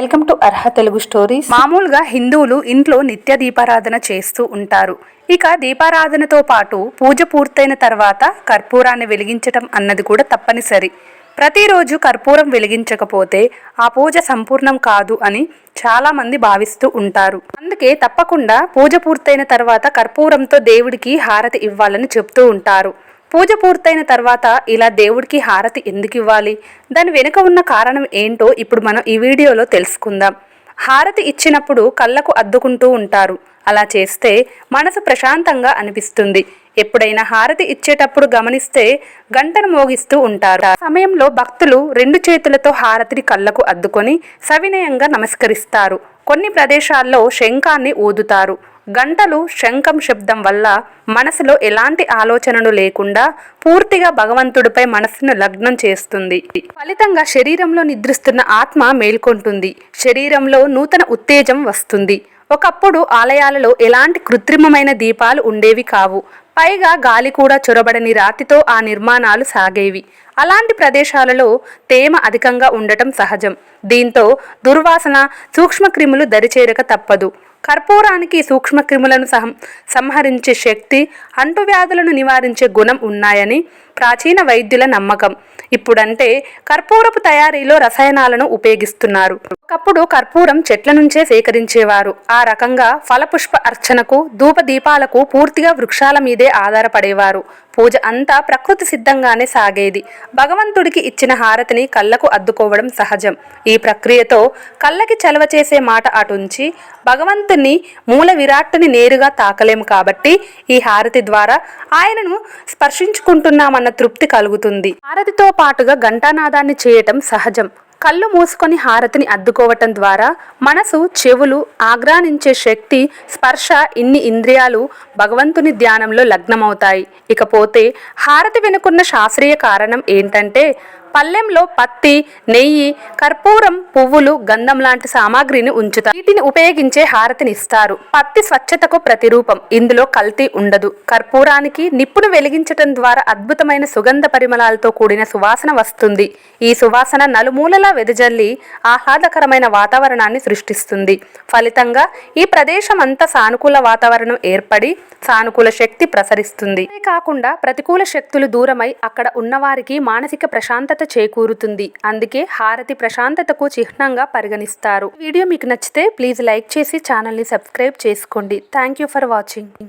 Welcome to Arha Telugu stories. మామూలుగా హిందువులు ఇంట్లో నిత్య దీపారాధన చేస్తూ ఉంటారు. ఇక దీపారాధనతో పాటు పూజ పూర్తయిన తర్వాత కర్పూరాన్ని వెలిగించటం అన్నది కూడా తప్పనిసరి. ప్రతిరోజు కర్పూరం వెలిగించకపోతే ఆ పూజ సంపూర్ణం కాదు అని చాలామంది భావిస్తూ ఉంటారు. అందుకే తప్పకుండా పూజ పూర్తయిన తర్వాత కర్పూరంతో దేవుడికి హారతి ఇవ్వాలని చెప్తూ ఉంటారు. పూజ పూర్తయిన తర్వాత ఇలా దేవుడికి హారతి ఎందుకు ఇవ్వాలి? దాని వెనుక ఉన్న కారణం ఏంటో ఇప్పుడు మనం ఈ వీడియోలో తెలుసుకుందాం. హారతి ఇచ్చినప్పుడు కళ్ళకు అద్దుకుంటూ ఉంటారు. అలా చేస్తే మనసు ప్రశాంతంగా అనిపిస్తుంది. ఎప్పుడైనా హారతి ఇచ్చేటప్పుడు గమనిస్తే గంటను మోగిస్తూ ఉంటారు. ఆ సమయంలో భక్తులు రెండు చేతులతో హారతిని కళ్ళకు అద్దుకొని సవినయంగా నమస్కరిస్తారు. కొన్ని ప్రదేశాల్లో శంఖాన్ని ఊదుతారు. గంటలు శంఖం శబ్దం వల్ల మనసులో ఎలాంటి ఆలోచనలు లేకుండా పూర్తిగా భగవంతుడిపై మనసును లగ్నం చేస్తుంది. ఫలితంగా శరీరంలో నిద్రిస్తున్న ఆత్మ మేల్కొంటుంది. శరీరంలో నూతన ఉత్తేజం వస్తుంది. ఒకప్పుడు ఆలయాలలో ఎలాంటి కృత్రిమమైన దీపాలు ఉండేవి కావు. పైగా గాలి కూడా చొరబడని రాతితో ఆ నిర్మాణాలు సాగేవి. అలాంటి ప్రదేశాలలో తేమ అధికంగా ఉండటం సహజం. దీంతో దుర్వాసన సూక్ష్మక్రిములు దరిచేరక తప్పదు. కర్పూరానికి సూక్ష్మక్రిములను సహ సంహరించే శక్తి అంటువ్యాధులను నివారించే గుణం ఉన్నాయని ప్రాచీన వైద్యుల నమ్మకం. ఇప్పుడంటే కర్పూరపు తయారీలో రసాయనాలను ఉపయోగిస్తున్నారు. ఒకప్పుడు కర్పూరం చెట్ల నుంచే సేకరించేవారు. ఆ రకంగా ఫలపుష్ప అర్చనకు ధూప దీపాలకు పూర్తిగా వృక్షాల మీదే ఆధారపడేవారు. పూజ అంతా ప్రకృతి సిద్ధంగానే సాగేది. భగవంతుడికి ఇచ్చిన హారతిని కళ్ళకు అద్దుకోవడం సహజం. ఈ ప్రక్రియతో కళ్ళకి చలవ చేసే మాట అటుంచి భగవంతుని మూల విరాట్టుని నేరుగా తాకలేము కాబట్టి ఈ హారతి ద్వారా ఆయనను స్పర్శించుకుంటున్నామన్న తృప్తి కలుగుతుంది. హారతితో పాటుగా ఘంటానాదాన్ని చేయటం సహజం. కళ్ళు మూసుకొని హారతిని అద్దుకోవటం ద్వారా మనసు చెవులు ఆగ్రానించే శక్తి స్పర్శ ఇన్ని ఇంద్రియాలు భగవంతుని ధ్యానంలో లగ్నమవుతాయి. ఇకపోతే హారతి వెనుకున్న శాస్త్రీయ కారణం ఏంటంటే పల్లెంలో పత్తి నెయ్యి కర్పూరం పువ్వులు గంధం లాంటి సామాగ్రిని ఉంచుతారు. వీటిని ఉపయోగించే హారతిని ఇస్తారు. పత్తి స్వచ్ఛతకు ప్రతిరూపం. ఇందులో కల్తీ ఉండదు. కర్పూరానికి నిప్పును వెలిగించటం ద్వారా అద్భుతమైన సుగంధ పరిమళాలతో కూడిన సువాసన వస్తుంది. ఈ సువాసన నలుమూలలా వెదజల్లి ఆహ్లాదకరమైన వాతావరణాన్ని సృష్టిస్తుంది. ఫలితంగా ఈ ప్రదేశం అంతా సానుకూల వాతావరణం ఏర్పడి సానుకూల శక్తి ప్రసరిస్తుంది. కాకుండా ప్రతికూల శక్తులు దూరమై అక్కడ ఉన్నవారికి మానసిక ప్రశాంతత ప్రశాంతత చేకూరుతుంది. అందుకే హారతి ప్రశాంతతకు చిహ్నంగా పరిగణిస్తారు. వీడియో మీకు నచ్చితే ప్లీజ్ లైక్ చేసి ఛానల్ని సబ్స్క్రైబ్ చేసుకోండి. Thank you for watching.